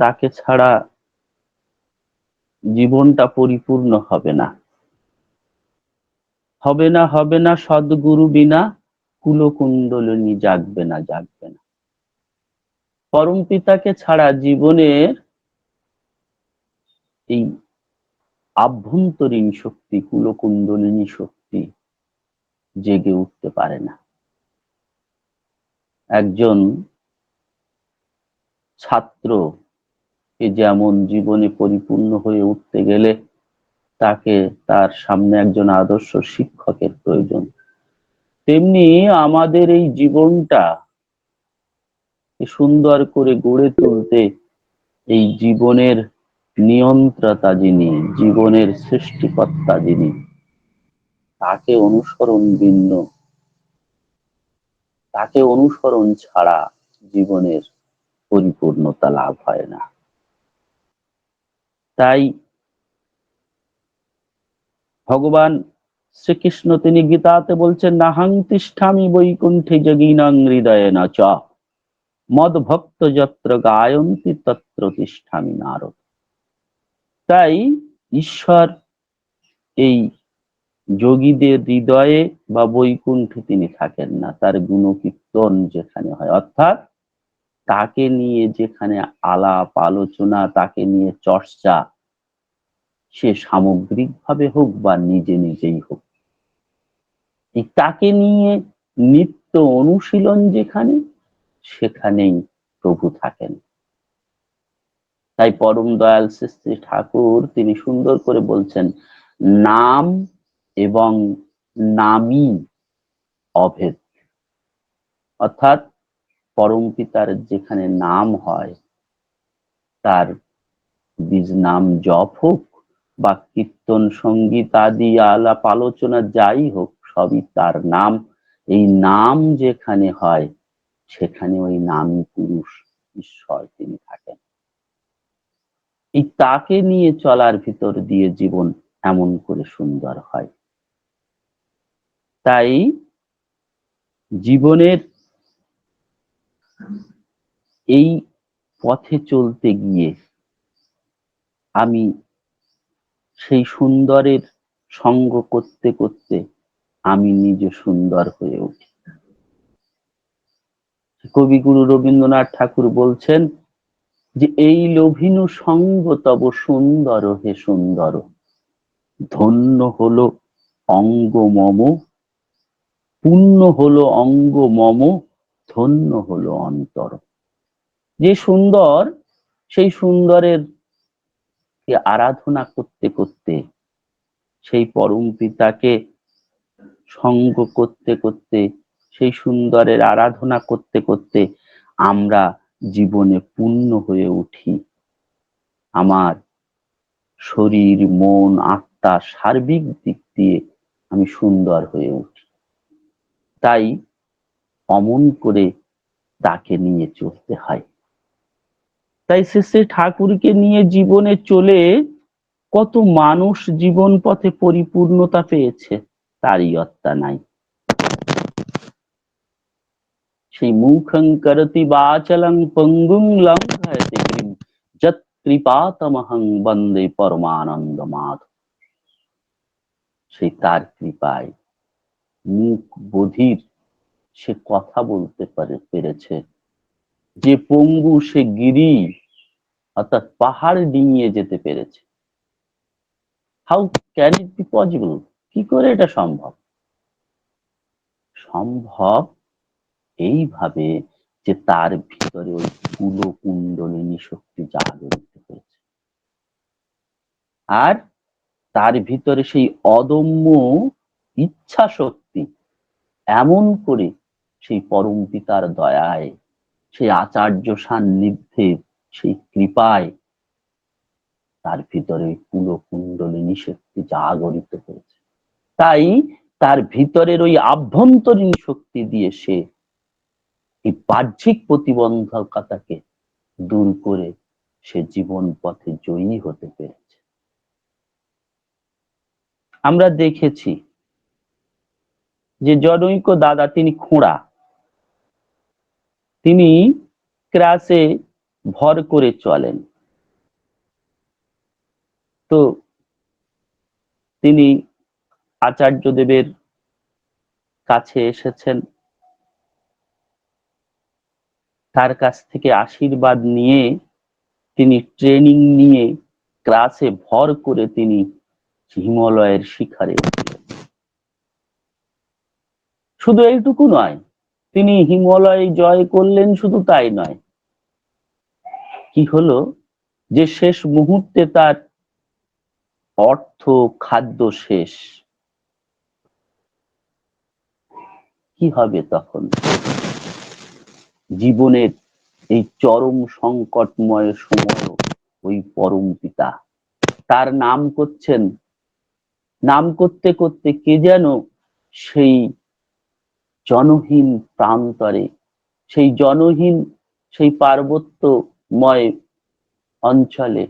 তাকে ছাড়া জীবনটা পরিপূর্ণ হবে না। হবে না হবে না, সদ্গুরু বিনা কুলকুণ্ডলিনী জাগবে না জাগবে না। পরম পিতাকে ছাড়া জীবনের এই আভ্যন্তরীণ শক্তি, কুলকুণ্ডলিনী শক্তি জেগে উঠতে পারে না। একজন ছাত্র যেমন জীবনে পরিপূর্ণ হয়ে উঠতে গেলে তাকে তার সামনে একজন আদর্শ শিক্ষকের প্রয়োজন। তেমনি আমাদের এই জীবনটা সুন্দর করে গড়ে তুলতে এই জীবনের নিয়ন্ত্রতা যিনি, জীবনের সৃষ্টিকর্তা যিনি, তাকে অনুসরণ ভিন্ন, তাকে অনুসরণ ছাড়া জীবনের পরিপূর্ণতা লাভ হয় না। তাই ভগবান শ্রীকৃষ্ণ তিনি গীতাতে বলছেন, নাহাং তিষ্ঠামি বৈকুণ্ঠে যোগিনাং হৃদয়ে চ। মদ ভক্ত যত্র গায়ন্তি তত্র তিষ্ঠামি নারদ। তাই ঈশ্বর এই যোগীদের হৃদয়ে বা বৈকুণ্ঠে তিনি থাকেন না, তার গুণকীর্তন যেখানে হয়। অর্থাৎ তাকে নিয়ে যেখানে আলাপ, আলোচনা, তাকে নিয়ে চর্চা, সে সামগ্রিকভাবে হোক বা নিজে নিজেই হোক। তাকে নিয়ে নিত্য অনুশীলন যেখানে, সেখানেই প্রভু থাকেন। তাই পরম দয়াল শ্রী ঠাকুর তিনি সুন্দর করে বলছেন, নাম এবং নামই অভেদ। অর্থাৎ পরম পিতার যেখানে নাম হয়, তার বীজ নাম জপ হোক বা কীর্তন, সংগীত আদি, আলাপ, আলোচনা যাই হোক, সবই তার নাম। এই নাম যেখানে হয়, সেখানে ওই নামই পুরুষ ঈশ্বর তিনি থাকেন। এই তাকে নিয়ে চলার ভিতর দিয়ে জীবন এমন করে সুন্দর হয়। তাই জীবনের এই পথে চলতে গিয়ে আমি সেই সুন্দরের সঙ্গ করতে করতে আমি নিজে সুন্দর হয়ে উঠি। কবিগুরু রবীন্দ্রনাথ ঠাকুর বলছেন যে, এই লোভিনু সঙ্গ তব সুন্দর হে সুন্দর। ধন্য হলো অঙ্গ মম, পুণ্য হলো অঙ্গ মম ধন্য হলো অন্তর। যে সুন্দর, সেই সুন্দরের আরাধনা করতে করতে, সেই পরম পিতাকে সঙ্গ করতে করতে, সেই সুন্দরের আরাধনা করতে করতে আমরা জীবনে পূর্ণ হয়ে উঠি। আমার শরীর, মন, আত্মা সার্বিক দিক দিয়ে আমি সুন্দর হয়ে উঠি। তাই অমন করে তাকে নিয়ে চলতে হয়। তাই শ্রী ঠাকুরকে নিয়ে জীবনে চলে কত মানুষ জীবন পথে পরিপূর্ণতা পেয়েছে তারই অত্তা নাই। সেই মুখং করতি বাচলং পঙ্গুং লঙ্ঘয়তে যত কৃপাতমহং বন্দে পরমানন্দ মাধ সেই তার কৃপায় মুখ বধির সে কথা বলতে পারে, পেরেছে। যে পঙ্গু, সে গিরি, অর্থাৎ পাহাড় ডিঙিয়ে যেতে পেরেছে। How can it be possible কি করে এটা সম্ভব? সম্ভব এইভাবে যে তার ভিতরে ওই কুল কুণ্ডলিনী শক্তি জাগরিত হয়েছে। আর তার ভিতরে সেই অদম্য ইচ্ছা শক্তি এমন করে সেই পরম পিতার দয়ায়, সেই আচার্য সান্নিধ্যে, সেই কৃপায় তার ভিতরে কুল কুণ্ডলিনী শক্তি জাগরিত হয়েছে। তাই তার ভিতরের ওই আভ্যন্তরীণ শক্তি দিয়ে সে এই বাহ্যিক প্রতিবন্ধকতাকে দূর করে সে জীবন পথে জয়ী হতে পেরেছে। আমরা দেখেছি যে জনৈক দাদা, তিনি খোঁড়া। তিনি ক্রাসে ভর করে চলেন। তো তিনি আচার্যদেবের কাছে এসেছেন। তার কাছ থেকে আশীর্বাদ নিয়ে তিনি ট্রেনিং নিয়ে ক্লাসে ভর করে তিনি হিমালয়ের শিখারে শুধু এইটুকু নয় তিনি হিমালয় জয় করলেন শুধু তাই নয়। কি হলো? যে শেষ মুহূর্তে তার অর্থ খাদ্য শেষ। কি হবে তখন? জীবনের এই চরম সংকটময় সময় ওই পরম পিতা। তার নাম করছেন। নাম করতে করতে কে যেন সেই জনহীন প্রান্তরে। সেই জনহীন, সেই পার্বত্যময় অঞ্চলে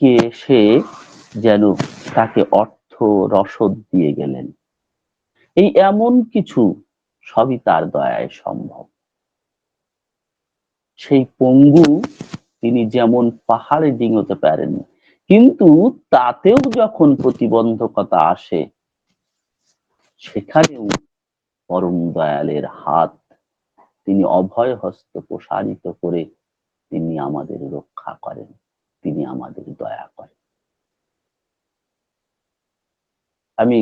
কে এসে যেন তাকে অর্থ রসদ দিয়ে গেলেন। এই এমন কিছু সবই তার দয়ায় সম্ভব। সেই পঙ্গু তিনি যেমন পাহাড়ে ডিঙোতে পারেন, কিন্তু তাতেও যখন প্রতিবন্ধকতা আসে, সেখানেও পরম দয়ালের হাত। তিনি অভয় হস্ত প্রসারিত করে তিনি আমাদের রক্ষা করেন, তিনি আমাদের দয়া করেন। আমি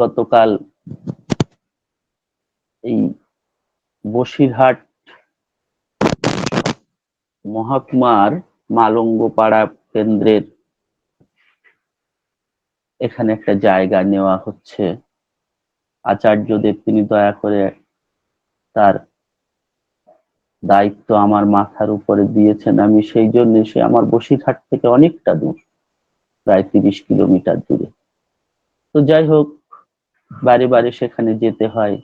গতকাল এই বসিরহাট মহাকুমার মালঙ্গপাড়া কেন্দ্রের এখানে একটা জায়গা নেওয়া হচ্ছে। আচার্যদেব, তিনি দয়া করে তার দায়িত্ব আমার মাথার উপরে দিয়েছেন। আমি সেই জন্য সে আমার বসিরহাট থেকে অনেকটা দূর, প্রায় তিরিশ কিলোমিটার দূরে। তো যাই হোক, বারে বারে সেখানে যেতে হয়,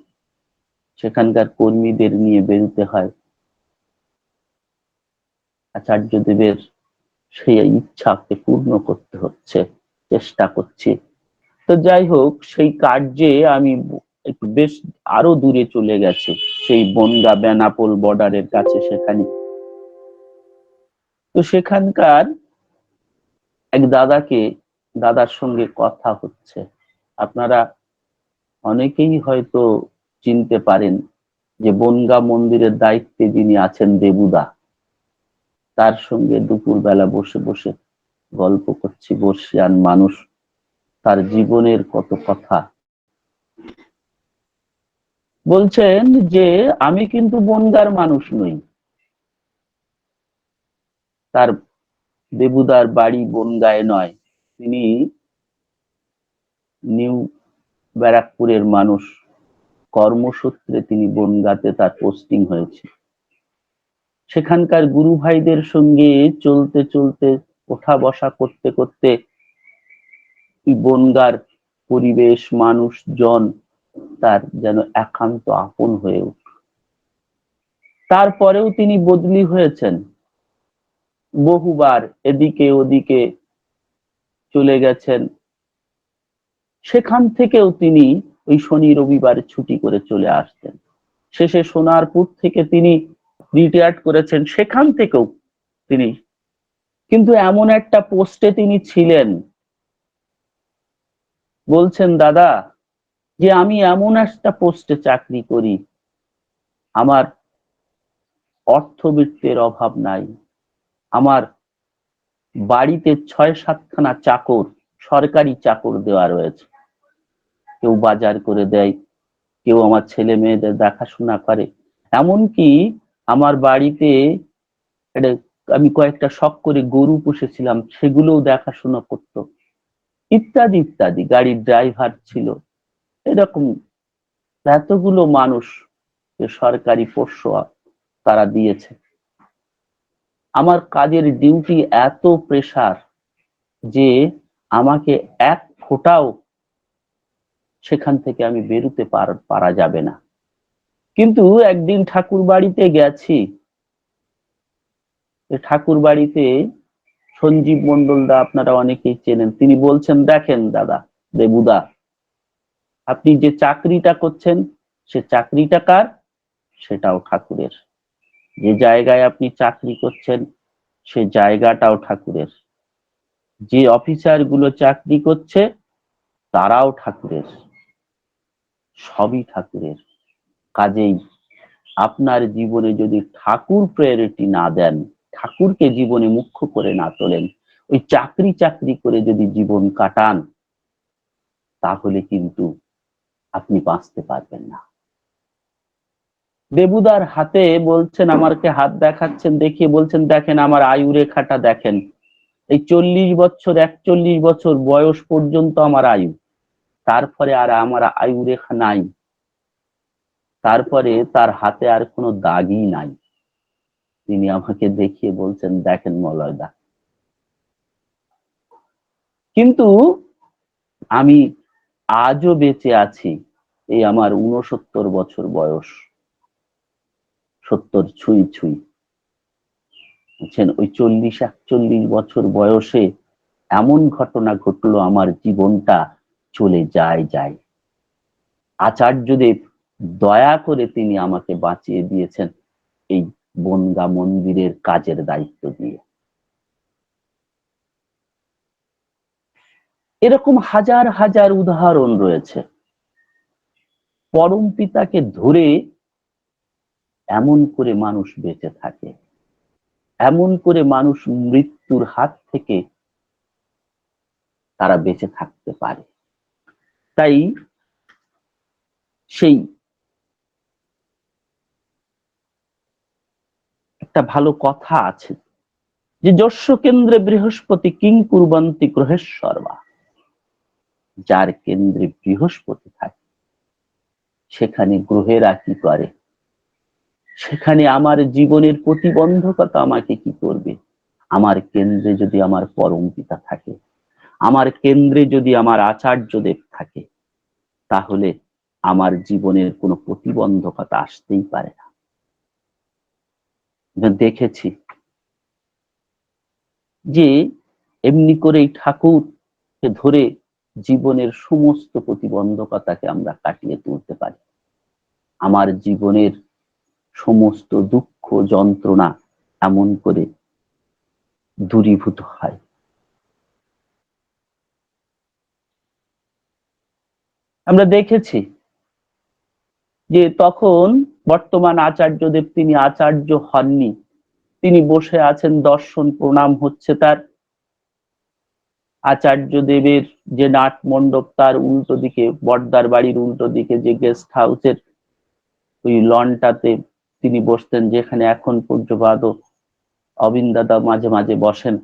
সেখানকার কর্মীদের নিয়ে বেরোতে হয়। আচার্যদেবের সেই ইচ্ছাকে পূর্ণ করতে হচ্ছে, চেষ্টা করছি। তো যাই হোক, সেই কার্যে আমি একটু বেশ আরও দূরে চলে গেছে, সেই বনগা বেনাপোল বর্ডারের কাছে সেখানে। তো সেখানকার এক দাদাকে, দাদার সঙ্গে কথা হচ্ছে। আপনারা অনেকেই হয়তো চিনতে পারেন যে বনগা মন্দিরের দায়িত্বে যিনি আছেন দেবুদা, তার সঙ্গে দুপুর বেলা বসে বসে গল্প করছি, বর্ষিয়ান মানুষ তার জীবনের কত কথা। বলছেন যে, আমি কিন্তু বনগার মানুষ নই। তার দেবুদার বাড়ি বনগায় নয়। তিনি নিউ ব্যারাকপুরের মানুষ। কর্মসূত্রে তিনি বনগাতে তার পোস্টিং হয়েছে। সেখানকার গুরু ভাইদের সঙ্গে চলতে চলতে ওঠা বসা করতে করতে বনগার পরিবেশ মানুষজন তার যেন একান্ত আপন হয়ে উঠল তারপরেও তিনি বদলি হয়েছেন। বহুবার এদিকে ওদিকে চলে গেছেন। সেখান থেকেও তিনি ওই শনি রবিবার ছুটি করে চলে আসতেন। শেষে সোনারপুর থেকে তিনি রিটায়ার্ড করেছেন, সেখান থেকেও তিনি। কিন্তু এমন একটা পোস্টে তিনি ছিলেন বলছেন, দাদা, যে আমি এমন একটা পোস্টে চাকরি করি, আমার অর্থবৃত্তের অভাব নাই, আমার বাড়িতে ছয় সাতখানা চাকর, সরকারি চাকর দেওয়া রয়েছে। কেউ বাজার করে দেয়, কেউ আমার ছেলে মেয়েদের দেখাশোনা করে। এমনকি আমার বাড়িতে আমি কয়েকটা শখ করে গরু পুষেছিলাম, সেগুলোও দেখাশোনা করত। ইত্যাদি ইত্যাদি। গাড়ির ড্রাইভার ছিল। এরকম এতগুলো মানুষ সরকারি পোষ্য তারা দিয়েছে। আমার কাজের ডিউটি এত প্রেসার যে আমাকে এক ফোটাও সেখান থেকে আমি বেরোতে পারা যাবে না। কিন্তু একদিন ঠাকুর বাড়িতে গেছি। ঠাকুর বাড়িতে সঞ্জীব মন্ডল দা আপনারা অনেকেই চেনেন। তিনি বলছেন, দেখেন দাদা, দেবুদা, আপনি যে চাকরিটা করছেন, সে চাকরিটা কার? সেটাও ঠাকুরের। যে জায়গায় আপনি চাকরি করছেন, সে জায়গাটাও ঠাকুরের। যে অফিসারগুলো চাকরি করছে, তারাও ঠাকুরের। সবই ঠাকুরের। কাজেই আপনার জীবনে যদি ঠাকুর প্রায়োরিটি না দেন ঠাকুরকে জীবনে মুখ্য করে না তোলেন। ওই চাকরি চাকরি করে যদি জীবন কাটান, তাহলে কিন্তু আপনি বাঁচতে পারবেন না। দেবুদার হাতে বলছেন, আমারকে হাত দেখাচ্ছেন, দেখিয়ে বলছেন, দেখেন আমার আয়ু রেখাটা দেখেন। এই চল্লিশ বছর, একচল্লিশ বছর বয়স পর্যন্ত আমার আয়ু। তারপরে আর আমার আয়ু রেখা নাই। তারপরে তার হাতে আর কোনো দাগই নাই। তিনি আমাকে দেখিয়ে বলছেন, দেখেন মলয়দা। কিন্তু আমি আজও বেঁচে আছি, এই আমার উনসত্তর বছর বয়স। সত্তর ছুঁই ছুঁই। বুঝছেন? ওই চল্লিশ একচল্লিশ বছর বয়সে এমন ঘটনা ঘটলো, আমার জীবনটা চলে যায় যায়। আচার্যদেব দয়া করে তিনি আমাকে বাঁচিয়ে দিয়েছেন এই বনগা মন্দিরের কাজের দায়িত্ব দিয়ে। এরকম হাজার হাজার উদাহরণ রয়েছে। পরম পিতাকে ধরে এমন করে মানুষ বেঁচে থাকে, এমন করে মানুষ মৃত্যুর হাত থেকে তারা বেঁচে থাকতে পারে। তাই সেই একটা ভালো কথা আছে যে যশ কেন্দ্রে বৃহস্পতি কিং কুরবন্তি গ্রহেশ্বরবা যার কেন্দ্রে বৃহস্পতি থাকে, সেখানে গ্রহেরা কি করে? সেখানে আমার জীবনের প্রতিবন্ধকতা আমাকে কি করবে? আমার কেন্দ্রে যদি আমার পরম পিতা থাকে, আমার কেন্দ্রে যদি আমার আচার্যদেব থাকে, তাহলে আমার জীবনের কোনো প্রতিবন্ধকতা আসতেই পারে না। দেখেছি। যে এমনি করেই ঠাকুরকে ধরে জীবনের সমস্ত প্রতিবন্ধকতাকে আমরা কাটিয়ে তুলতে পারি। আমার জীবনের সমস্ত দুঃখ যন্ত্রণা এমন করে দূরীভূত হয়। আমরা দেখেছি যে তখন বর্তমান আচার্যদেব তিনি আচার্য হননি। তিনি বসে আছেন, দর্শন প্রণাম হচ্ছে তার। আচার্য দেবের যে নাট মণ্ডপ, তার উল্টো দিকে, বর্দার বাড়ির উল্টো দিকে যে গেস্ট হাউসের ওই লনটাতে তিনি বসতেন, যেখানে এখন পূজ্যপাদ অবিন দাদা মাঝে মাঝে বসেন।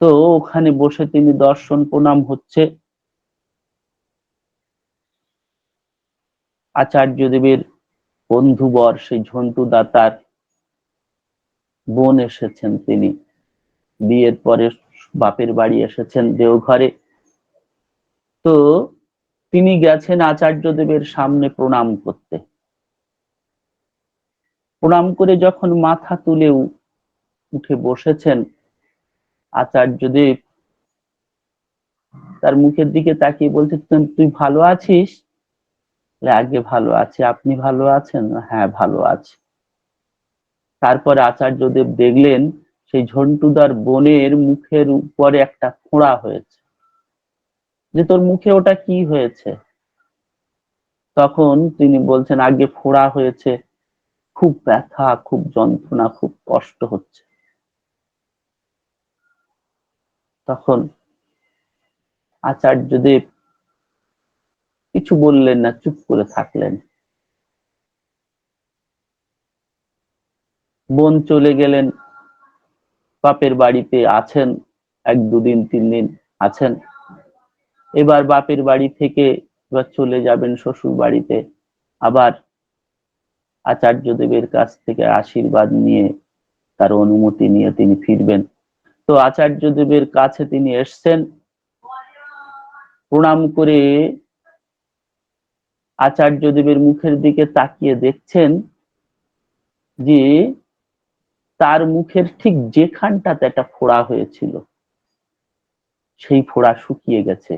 তো ওখানে বসে তিনি দর্শন প্রণাম হচ্ছে। আচার্য দেবের বন্ধুবর, সেই ঝন্টু দাতার বোন এসেছেন তিনি। বিয়ের পরে বাপের বাড়ি এসেছেন দেওঘরে। তো তিনি গেছেন আচার্য দেবের সামনে প্রণাম করতে। প্রণাম করে যখন মাথা তুলে উঠে বসেছেন, আচার্যদেব তার মুখের দিকে তাকিয়ে বলছে, তুই ভালো আছিস? আগে ভালো আছে, আপনি ভালো আছেন? হ্যাঁ ভালো আছে। তারপরে আচার্যদেব দেখলেন, সেই ঝন্টুদার বোনের মুখের উপরে একটা ফোঁড়া হয়েছে। যে তোর মুখে ওটা কি হয়েছে? তখন তিনি বলছেন, আগে ফোঁড়া হয়েছে, খুব ব্যথা, খুব যন্ত্রণা, খুব কষ্ট হচ্ছে। তখন আচার্যদেব কিছু বললেন না, চুপ করে থাকলেন। বোন চলে গেলেন, বাপের বাড়িতে আছেন, এক দুদিন, তিন দিন আছেন। এবার বাপের বাড়ি থেকে এবার চলে যাবেন শ্বশুর বাড়িতে। আবার আচার্য দেবের কাছ থেকে আশীর্বাদ নিয়ে তার অনুমতি নিয়ে তিনি ফিরবেন। তো আচার্য দেবের কাছে তিনি এসছেন। প্রণাম করে আচার্য দেবের মুখের দিকে তাকিয়ে দেখছেন যে তার মুখের ঠিক যেখানটাতে একটা ফোড়া হয়েছিল, সেই ফোড়া শুকিয়ে গেছে।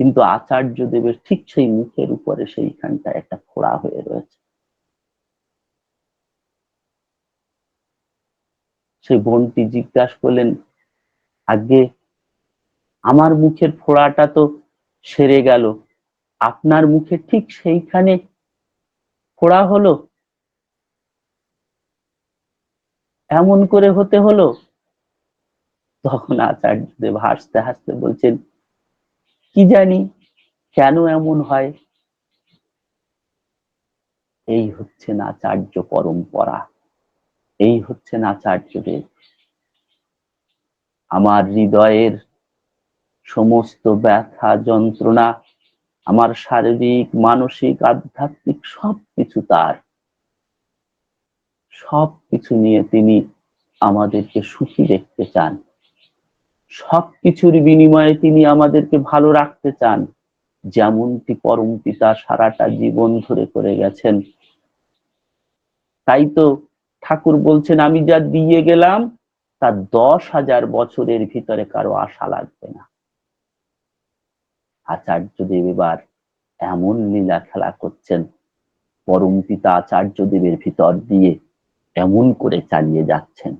কিন্তু আচার্য দেবের ঠিক সেই মুখের উপরে সেইখানটা একটা ফোড়া হয়ে রয়েছে। সেই বোনটি জিজ্ঞাসা করলেন আগে আমার মুখের ফোড়াটা তো সেরে গেল। আপনার মুখে ঠিক সেইখানে ফোড়া হলো? এমন করে হতে হলো? তখন আচার্যদেব হাসতে হাসতে বলছেন, কি জানি কেন এমন হয়? এই হচ্ছে আচার্য পরম্পরা। এই হচ্ছে আচার্যদেব আমার হৃদয়ের সমস্ত ব্যথা যন্ত্রণা আমার শারীরিক, মানসিক, আধ্যাত্মিক সবকিছু তার। সবকিছু নিয়ে তিনি আমাদেরকে সুখী দেখতে চান। সবকিছুর বিনিময়ে তিনি আমাদেরকে ভালো রাখতে চান। যেমনটি পরম পিতা সারাটা জীবন ধরে করে গেছেন। তাই তো ঠাকুর বলছেন, আমি যা দিয়ে গেলাম, তা দশ হাজার বছরের ভিতরে কারও আশা লাগবে না। আচার্যদেব এবার এমন লীলা খেলা করছেন। পরম পিতা আচার্যদেবের ভিতর দিয়ে এমন করে চালিয়ে যাচ্ছেন।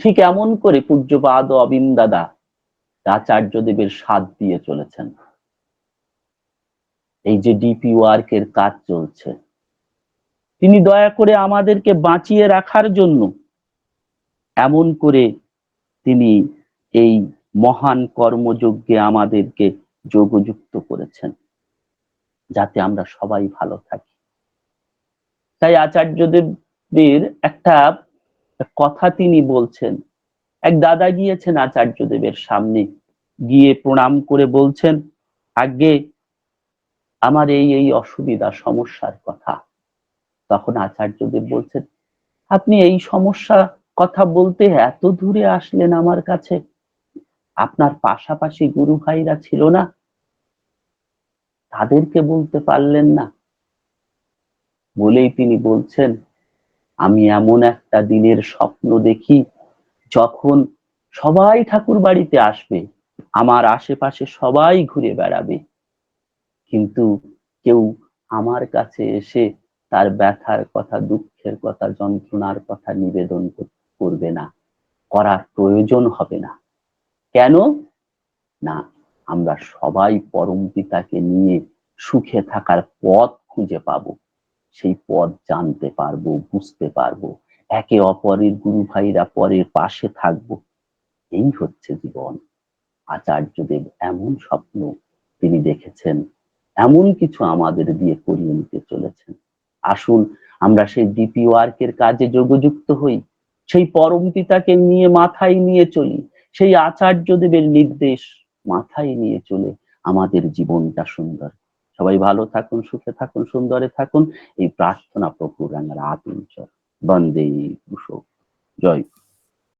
ঠিক এমন করে পূজ্যপাদ অবিন দাদা আচার্যদেবের স্বাদ দিয়ে চলেছেন। এই যে ডিপি ওয়ার্কের কাজ চলছে। তিনি দয়া করে আমাদেরকে বাঁচিয়ে রাখার জন্য এমন করে তিনি এই মহান কর্মযজ্ঞে আমাদেরকে যোগযুক্ত করেছেন, যাতে আমরা সবাই ভালো থাকি। তাই আচার্যদেবের একটা কথা তিনি বলছেন। এক দাদা গিয়েছেন আচার্যদেবের সামনে, গিয়ে প্রণাম করে বলছেন আগে আমার এই এই অসুবিধা, সমস্যার কথা। তখন আচার্যদেব বলছেন, আপনি এই সমস্যা কথা বলতে এত দূরে আসলেন আমার কাছে। আপনার পাশাপাশি গুরু ভাইরা ছিল না। তাদেরকে বলতে পারলেন না। বলেই তিনি বলছেন, আমি এমন একটা দিনের স্বপ্ন দেখি যখন সবাই ঠাকুর বাড়িতে আসবে, আমার আশেপাশে সবাই ঘুরে বেড়াবে। কিন্তু কেউ আমার কাছে এসে তার ব্যথার কথা, দুঃখের কথা, যন্ত্রণার কথা নিবেদন করবে না। করার প্রয়োজন হবে না। কেন? না, আমরা সবাই পরম পিতাকে নিয়ে সুখে থাকার পথ খুঁজে পাবো। সেই পথ জানতে পারব, বুঝতে পারব। একে অপরের গুরু ভাইরা পরের পাশে থাকব। এই হচ্ছে জীবন। আচার্যদেব এমন স্বপ্ন তিনি দেখেছেন, এমন কিছু আমাদের দিয়ে করিয়ে নিতে চলেছেন। আসুন, আমরা সেই ডিপি ওয়ার্কের কাজে যোগযুক্ত হই। সেই পরম পিতাকে নিয়ে মাথায় নিয়ে চলি। সেই আচার্যদেবের নির্দেশ মাথায় নিয়ে চলে আমাদের জীবনটা সুন্দর। সবাই ভালো থাকুন, সুখে থাকুন, সুন্দরে থাকুন। এই প্রার্থনা প্রভু রাঙার আতুঞ্চর বন্দে জয়।